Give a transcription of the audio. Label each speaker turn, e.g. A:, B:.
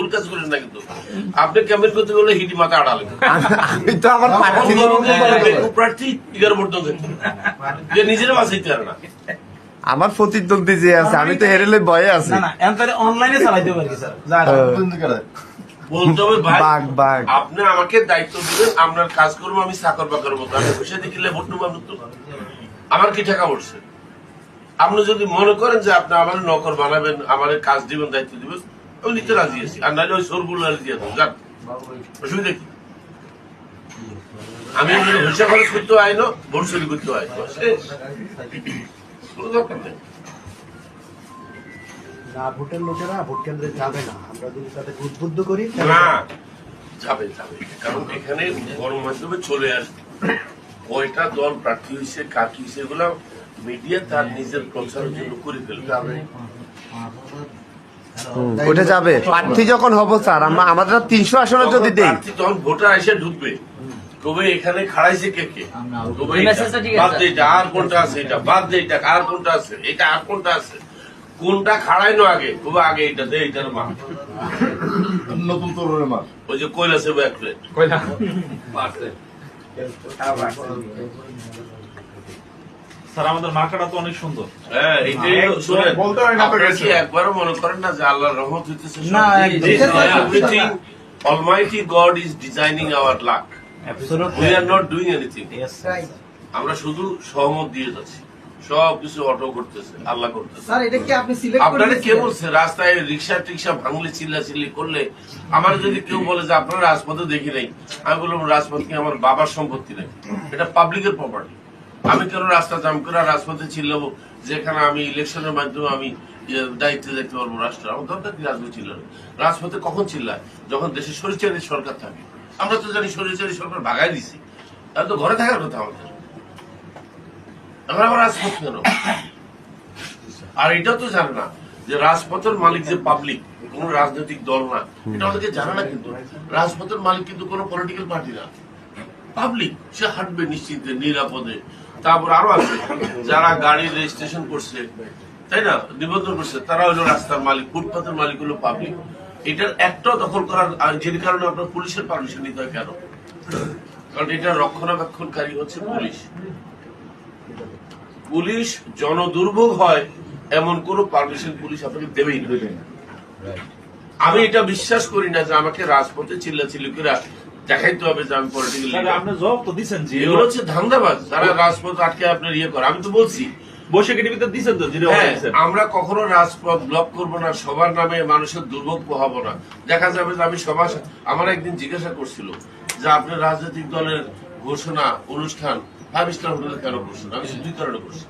A: ভুল কাজ করেন না কিন্তু। আপনি ক্যাম্পেইন করতে গেলে হিটি মাথা আড়ালেন।
B: আমি তো আমার প্রার্থী
A: প্রার্থী এগারো যে নিজের বাঁচাইতে পারে না।
B: আমার প্রতিদ্বন্দ্বী যে আছে আমি তো হেরেলে ভয়ে আছি।
C: না না এখন তাহলে অনলাইনে চালাইতে পারি স্যার
A: বলতে হবে ভাই
B: বাঘ বাঘ।
A: আপনি আমাকে দায়িত্ব দিবেন আপনার কাজ করব আমি চাকর বাকর মতো। আমি বসে দেখিলে ভোট নেব আমার কি টাকা পড়ছে? আপনি যদি মনে করেন যে আপনি আমার নকর বানাবেন আমার কাজ দিবেন দায়িত্ব দিবেন আমি নিতে রাজি আছি আর নাহলে ওই সরগুলো যান অসুবিধা কি আমি হিসাব খরচ করতে হয় না ভোট চুরি করতে হয় কোনো দরকার নেই
D: না ভোটের লোকেরা ভোট কেন্দ্রে যাবে না। আমরা যদি তাদের উদ্বুদ্ধ করি
A: না। যাবে যাবে। কারণ এখানে গণমাধ্যমে চলে আসবে কয়টা দল প্রার্থী হয়েছে কার কি হয়েছে এগুলো মিডিয়া তার নিজের প্রচারের জন্য করে ফেলবে।
B: ওটা যাবে। প্রার্থী যখন হব স্যার আমরা আমাদের তিনশো আসনে যদি দেই।
A: প্রার্থী তখন ভোটার এসে ঢুকবে তবে এখানে খাড়াইছে কে কে? তবে
E: এই
A: এটা,
E: মেসেজটা ঠিক আছে।
A: বাদ দে এটা, আর কোনটা আছে এটা বাদ দে এটা আর কোনটা আছে এটা আর কোনটা আছে? কোনটা খাড়াইনো আগে? তবে আগে এটা দে এটার মা
F: নতুন তরুণের মা
A: ওই যে কৈলাসে। ব্যাক প্লেট
C: স্যার আমাদের মার্কাটা তো অনেক সুন্দর।
A: হ্যাঁ এইটাই শুনেন
F: বলতে হয় না তো
A: আপনারা
F: কিছু।
A: কি একবারও মনে করেন না যে আল্লাহর রহমত হইতেছে
C: না,
A: everything almighty God is designing our luck we are not doing anything আমরা শুধু সহমত দিয়ে যাচ্ছি। সব কিছু অটো করতেছে আল্লাহ করতেছে।
G: স্যার এটা কি আপনি সিলেক্ট
A: আপনারা কে? বলছে রাস্তায় রিক্সা টিক্সা ভাঙলে চিল্লা চিল্লি করলে? আমার যদি কেউ বলে যে আপনারা রাজপথে দেখি নাই আমি বললাম রাজপথ কি আমার বাবার সম্পত্তি নাকি? এটা পাবলিকের প্রপার্টি আমি কেন রাস্তা জাম করে রাজপথে চিল্লাবো যেখানে আমি ইলেকশনের মাধ্যমে আমি দায়িত্বে দেখতে পারব রাষ্ট্র। আমার দরকার কি রাজপথ চিল্লানো রাজপথে কখন চিল্লায় যখন দেশে সরিচারি সরকার থাকে। আমরা তো জানি সরিচারি সরকার ভাগাই দিছি। তাহলে তো ঘরে থাকার কথা আমাদের। আমরা রাজপথ কেন? আর এটা তো জানে না যে রাজপথের মালিক যে পাবলিক কোন রাজনৈতিক দল না। এটা আমাদেরকে জানে না কিন্তু। রাজপথের মালিক কিন্তু কোন পলিটিক্যাল পার্টি না। পাবলিক সে হাঁটবে নিশ্চিন্তে, নিরাপদে। তারপর আরও আছে, যারা গাড়ি রেজিস্ট্রেশন করছে, তাই না? নিবন্ধন করছে, তারা হলো রাস্তার মালিক ফুটপাথের মালিক হলো পাবলিক এটার একটাও দখল করার যে কারণে আপনার পুলিশের পারমিশন নিতে হয় কেন? কারণ এটা রক্ষণাবেক্ষণকারী হচ্ছে পুলিশ। পুলিশ জনদুর্ভোগ হয়, এমন কোন পারমিশন পুলিশ আপনাকে দেবেই না। আমি এটা বিশ্বাস করি না যে আমাকে রাজপথে চিল্লাচিল্লি করে দেখাইতে হবে যে আমি পলিটিক্যাল
C: আপনি জবাব তো দিচ্ছেন যে
A: এগুলো হচ্ছে ধান্দাবাজ যারা রাজপথ আটকে আপনার ইয়ে করে। আমি তো বলছি।
C: বৈশাখী টিভিতে দিচ্ছেন তো
A: হ্যাঁ, আমরা কখনো রাজপথ ব্লক করব না সবার নামে মানুষের দুর্ভোগ পোহাবো না। দেখা যাবে যে আমি সবার আমার একদিন জিজ্ঞাসা করছিল যে আপনি রাজনৈতিক দলের ঘোষণা অনুষ্ঠান ফাইভ স্টার হোটেলে কেন করছেন আমি দুই কারণে করছি।